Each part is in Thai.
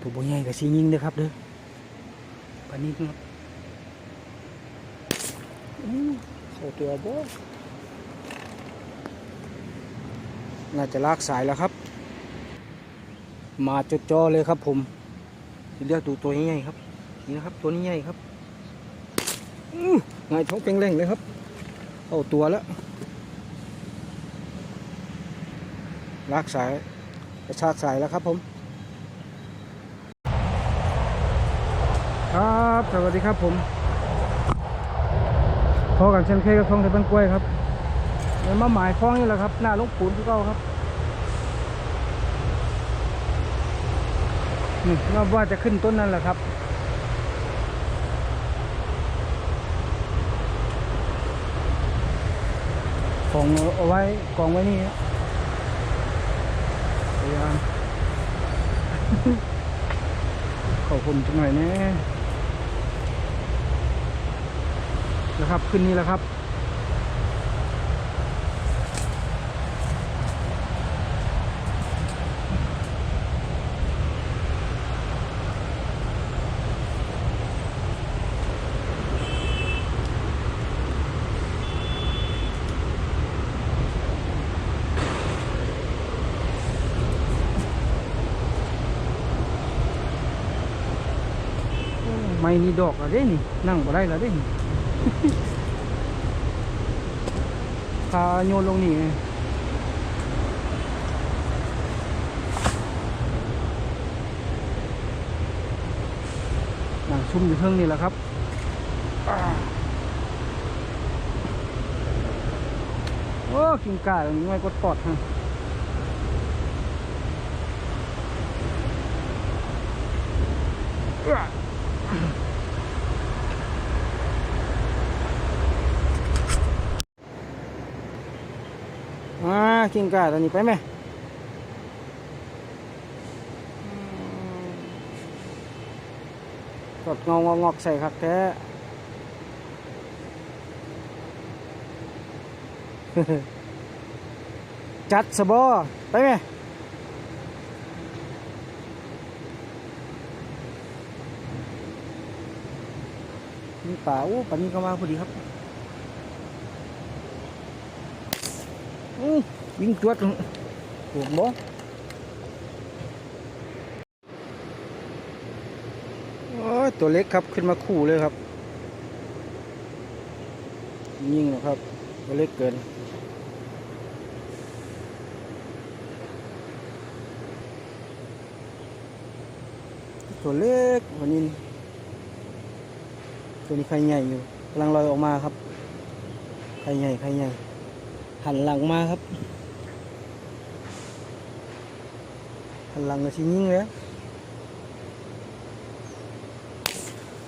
ตัวบ่ใหญ่กับสียิงเด้อครับเด้อปานนี้ครับอู้เข้าตัวบ่น่าจะลากสายแล้วครับ มาจดจ่อเลยครับผมเรียกตัวตัวใหญ่ๆครับ นี่นะครับ ตัวนี้ใหญ่ครับอู้หงายท้องเป่งเร่งเลยครับเข้าตัวแล้วลากสายกระชากสายแล้วครับผม ครับ สวัสดีครับผมพอกันเช่นเคยกับคลองไทยบ้านกล้วยครับเดินมาหมายคลองนี่แหละครับ หน้าลวงปูนที่เก้าครับนี่ว่าว่าจะขึ้นต้นนั่นแหละครับของเอาไว้กองไว้นี่พยายามขอบคุณจังหน่อยน่ นะครับ ขึ้นนี่แล้วครับไม่นี่ดอกอะไรนี่นั่งบ่ได้แล้วเด้นี่ พาโยนลงนี่นั่งชุ่มอยู่เทิงนี่แหละครับโอ้กินกาตรงนี้ไม่กดปอดฮะเอื้อ อ่า กินกาตอนนี้ไปไหมกดงองงอกใส่ครับแท้จัดสบอไปไหมนี่ป่าอู้ป่านี้ก็มาพอดีครับอู้ วิ่งจวดลงปวบ่โอ้ยตัวเล็กครับขึ้นมาคู่เลยครับ ยิ่งนะครับ ตัวเล็กเกินตัวเล็กวันนี้ตัวนี้ไข่ใหญ่อยู่กำลังลอยออกมาครับไข่ใหญ่ไข่ใหญ่หันหลังมาครับ หันหลังก็ชิ้ยิงเลย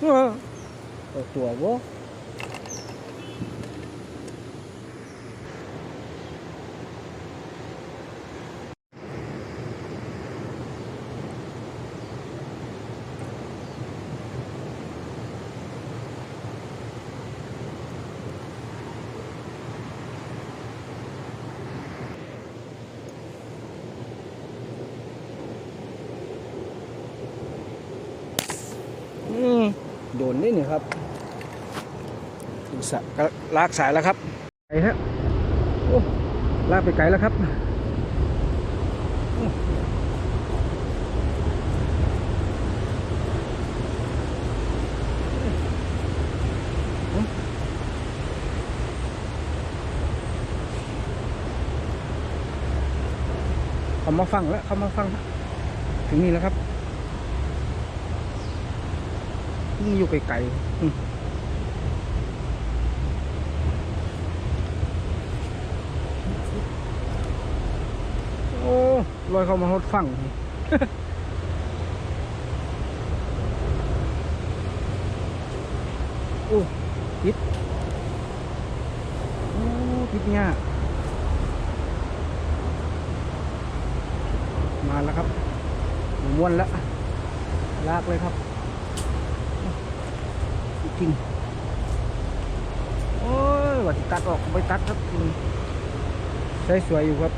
เออตัวบ่อืม โดนนี่นี่ครับลากสายแล้วครับไปฮะโอ้ลากไปไกลแล้วครับโอ้เขามาฟังแล้วเขามาฟัง ถึงนี่แล้วครับ นี่อยู่ไกลๆโอ้ลอยเข้ามาหดฝั่งโอ้พิษโอ้พิษเนี่ยมาแล้วครับม้วนแล้วลากเลยครับ ทิ้งโอ้ยว่าตัดออกไปตัดครับใช้สวยอยู่ครับ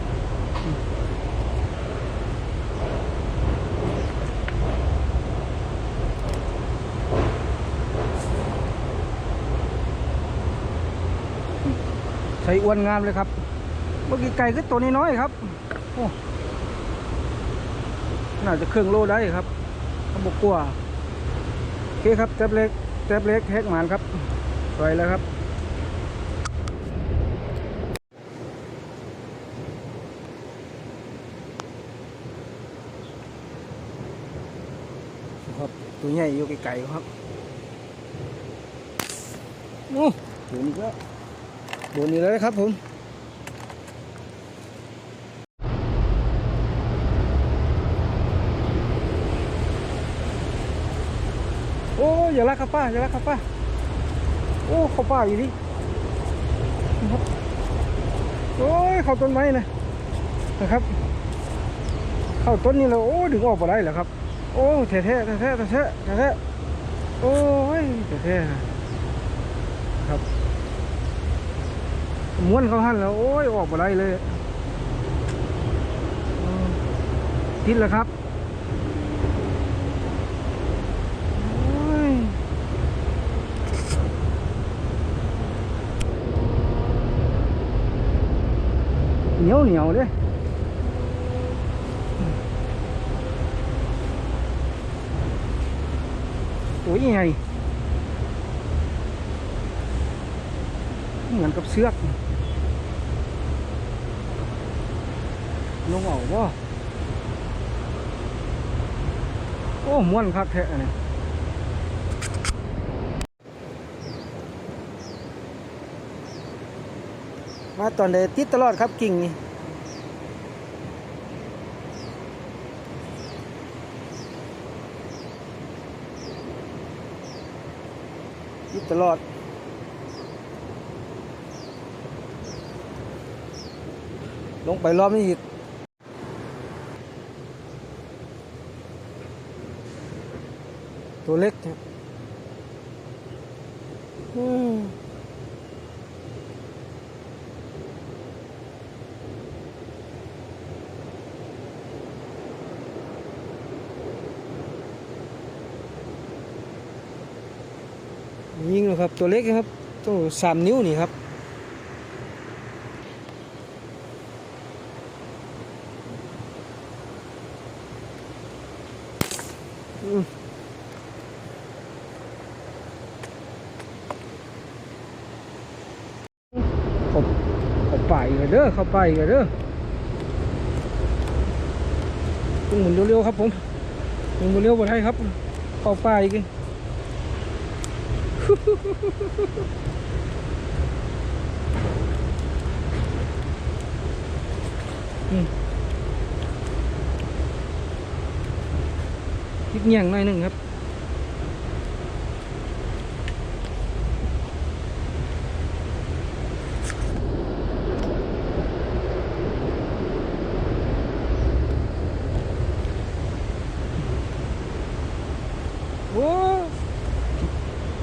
ใส่อ้วนงามเลยครับ เมื่อกี้ไก่ก็ตัวน้อยครับโน่าจะเครื่องโลได้ครับขบกกลัวโอเคครับเจ็บเล็ก แท็บเล็กแฮกหมานครับปล่อยแล้วครับครับตัวใหญ่อยู่ไกลๆครับโอ้โดนอีกแล้วโดนอีกแล้วครับผมโอย่าลักครับป้าอย่าลักครับป้าโอ้เขาป้าอยู่ดิครับโอ้ยเข้าต้นไม้นะนะครับ เข้าต้นนี้แล้วโอ้ดึงออกมาได้เหรอครับ โอ้แท้แท้แท้แท้แท้แท้แท้โอ้ยแท้แท้ครับม้วนเขาหันแล้วโอ้ยออกมาได้เลยอืมติดแล้วครับ เหนียวเหนียวเลยตัวใหญ่เหมือนกับเสือกลงออกว่าโอ้ม้วนคักแท้อันนี่มาตอนเดติดตลอดครับกิ่งนี่ ติดตลอดลงไปรอบนี้อีกตัวเล็กครับ ยิงเลยครับตัวเล็กครับตัวสามนิ้วนี่ครับข้าเข้าไปกันเด้อเข้าไปกันเด้อต้องหมุนเร็วๆครับผมหมุนเร็วๆบนให้ครับเข้าไปกัน อืมคิดเงียงหน่อยหนึ่งครับ โอ้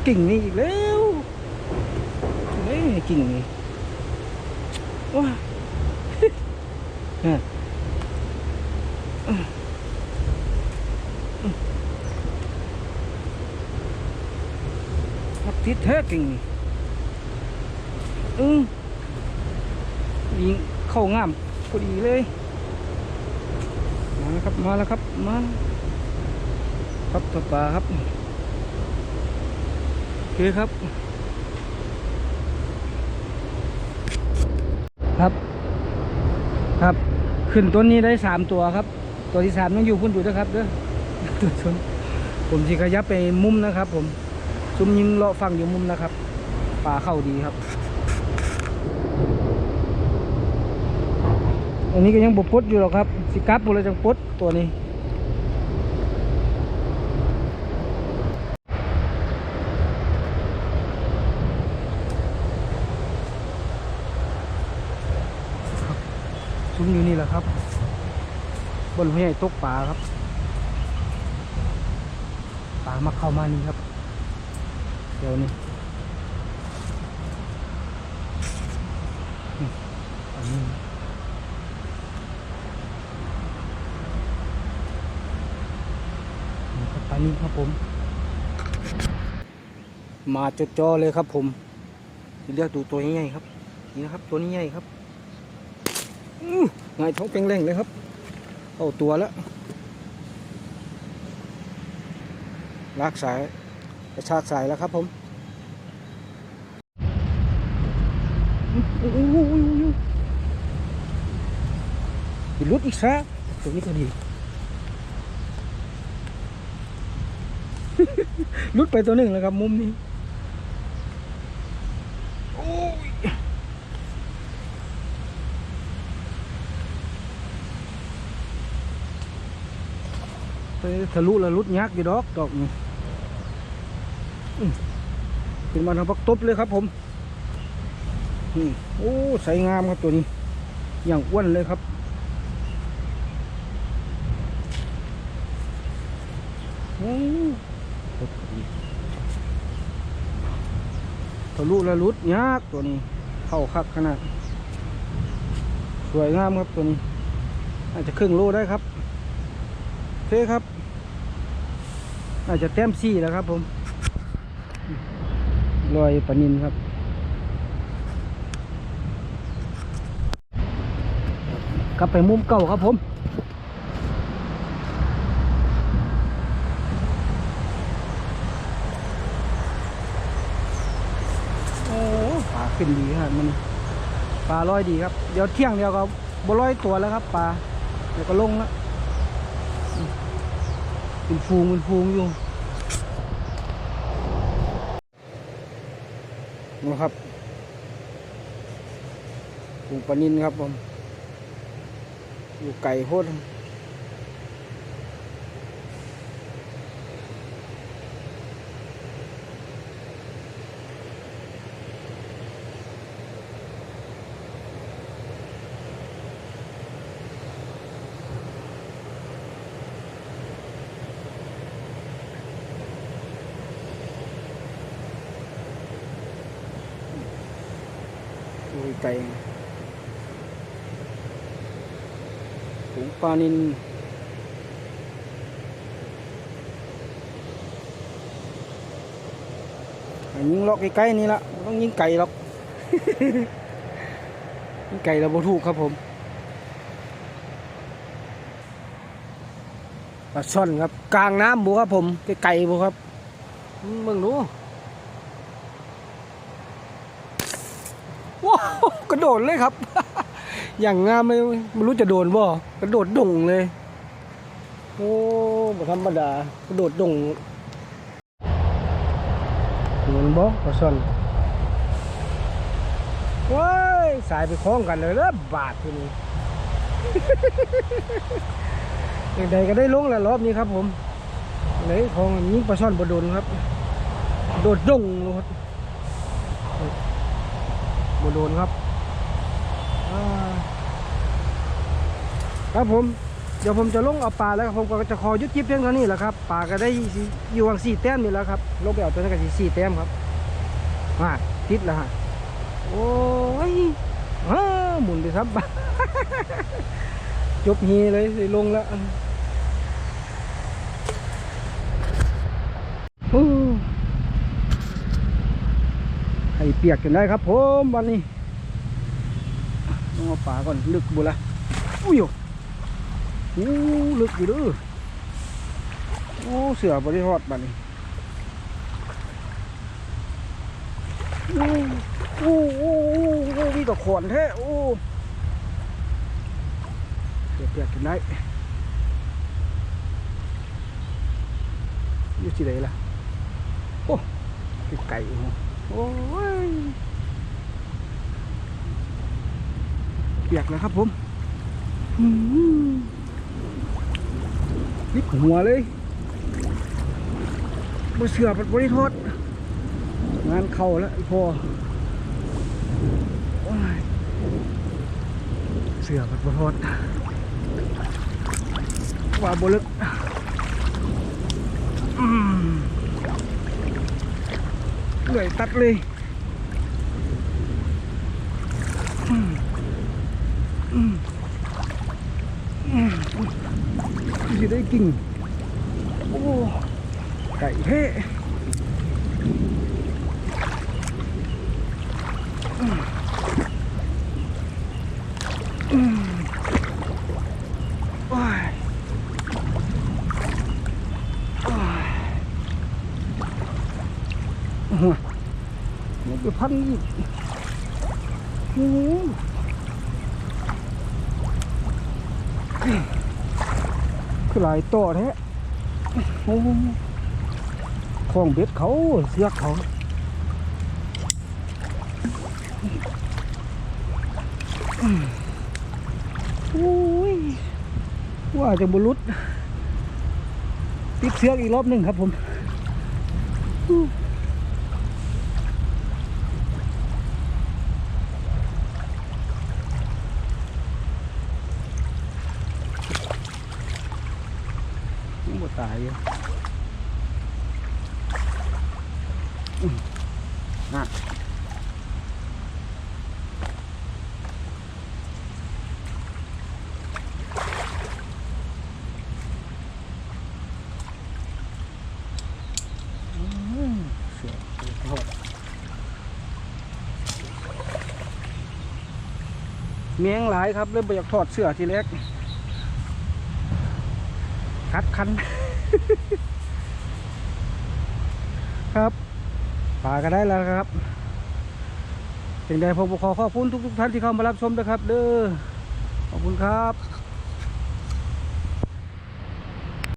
กิ่งนี่อีกแล้วเฮ้ยกิ่งนี่ว้าฮะพักทิศแท้กิ่งอืมยิงเข้างามพอดีเลย มาแล้วครับ มาแล้วครับ มา ครับตัวปลาครับ คครับ ครับ ครับ ขึ้นต้นนี้ได้สามตัวครับ ตัวที่สามต้องอยู่พุ่นอยู่นะครับเด้อตัวชนผมสิขยับไปมุมนะครับ ผมซุมยิงเลาะฟังอยู่มุมนะครับป่าเข้าดีครับ อันนี้ก็ยังบปลดอยู่หรอกครับ สิกับบุเลยจังปลดตัวนี้ ซุ้มอยู่นี่ แหละครับ บนห้วยใหญ่ตกป่าครับป่ามาเข้ามานี่ครับ เดี๋ยวนี้อันนี้นี่ครับปานี้ครับผม มาจดจ่อเลยครับผมเรียกดูตัวใหญ่ๆครับ นี่นะครับ ตัวนี้ใหญ่ครับ อื งายท้องเป่งเร่งเลยครับ เข้าตัวแล้ว ลากสายกระชากสายแล้วครับผมอื้ออื้ออื้ออื้ออื้ออีกรุดอีกซะตัวนี้ก็ดีลุดไปตัวหนึ่งแล้วครับมุมนี้โอ้ยไป ทะลุแล้วลุดยักษ์อยู่ดอกดอกนี้อื้อเป็นมันทำพักตบเลยครับผมนี่โอ้ใสงามครับตัวนี้ อย่างอ้วนเลยครับทะลุและลุดยากตัวนี้เข้าคักขนาด สวยงามครับตัวนี้อาจจะครึ่งโลได้ครับโอเคครับ อาจจะแต้มซี่แล้วครับผมลอยปลานินครับ กลับไปมุมเก่าครับผมโอ้ปลาขึ้นดีครับมันปลาลอยดีครับ เดี๋ยวเที่ยงเดียวก็บลอยตัวแล้วครับปลาเดี๋ยวก็ลงแล้ว เป็นฟูงเป็นฟูงอยู่นะครับปูปลานินครับผม อยู่ไก่โคตร ไก่ฝูงปลานินยิงล็อกใกล้ๆนี่ละต้องยิงไก่หรอกยิงไก่เราบ่ถูกครับผมปลาช่อนครับ กลางน้ำบุครับผมไกลๆบุครับมมึงดูว้าว กระโดดเลยครับ อย่างงามเลยไม่รู้จะโดนบ่กระโดดดงเลย โอ้บ่ธรรมดากระโดดดงเห็นบ่ปลาช่อนว้ายสายไปคล้องกันเลยแล้วบาดทีนี้อย่างใดก็ได้ลงแล้วรอบนี้ครับ ผมเลยของยิงปลาช่อนบโดนครับ โดดดงเลยครับบโดนครับอ่า ครับผมเดี๋ยวผมจะลงเอาปลาแล้วครับผมก็จะขอยุดจิบเพียงเท่านี้แหละครับปลาก็ได้อยู่วางสี่แต้มนี่แล้วครับลงไปเอาตัวนั้นก็สี่สี่แต้มครับมาติดแล้วฮะโอ้ยอ้าหมุนไปครับจบฮีเลยสิลงแล้วให้เปียกกันได้ครับผมวันนี้ต้องเอาป่าก่อนลึกบุละอุ้ย อู้ลึกอยู่เด้อโอ้เสือบริหอดบัดนี้โอ้โอ้โอ้โอ้โอ้มีต่ขอนแท้โอ้เปียกเปียกกินได้อยู่ที่ไหนล่ะโอ้ไก่ไก่โอ้ยเปียกแล้วครับผมอืม นิบหัวเลยมาเสือปัดบริโทษงานเข้าแล้วพอเสือปัดบริโทษว่าบลึกเหนื่อยตัดเลยอืมอืม อยู่ได้กิ่ง โอ้ไก่เท่หัวมันไปพันอีกโอ้ายต่อแท้โอ้ของเบ็ดเขาเสียกเขาอุ้ยว่าจะบุรุษติดเสือกอีกรอบหนึ่งครับผม ยังบ่ตายอยู่อื้อน่ะอื้อเสือทอด เมียงหลายครับเริ่มไปอยากถอดเสื้อทีแรกคัดคัน ครับปลาก็ได้แล้วครับเป็นไงผมขอขอบคุณทุก ๆ ท่านที่เข้ามารับชมนะครับ เด้อขอบคุณครับ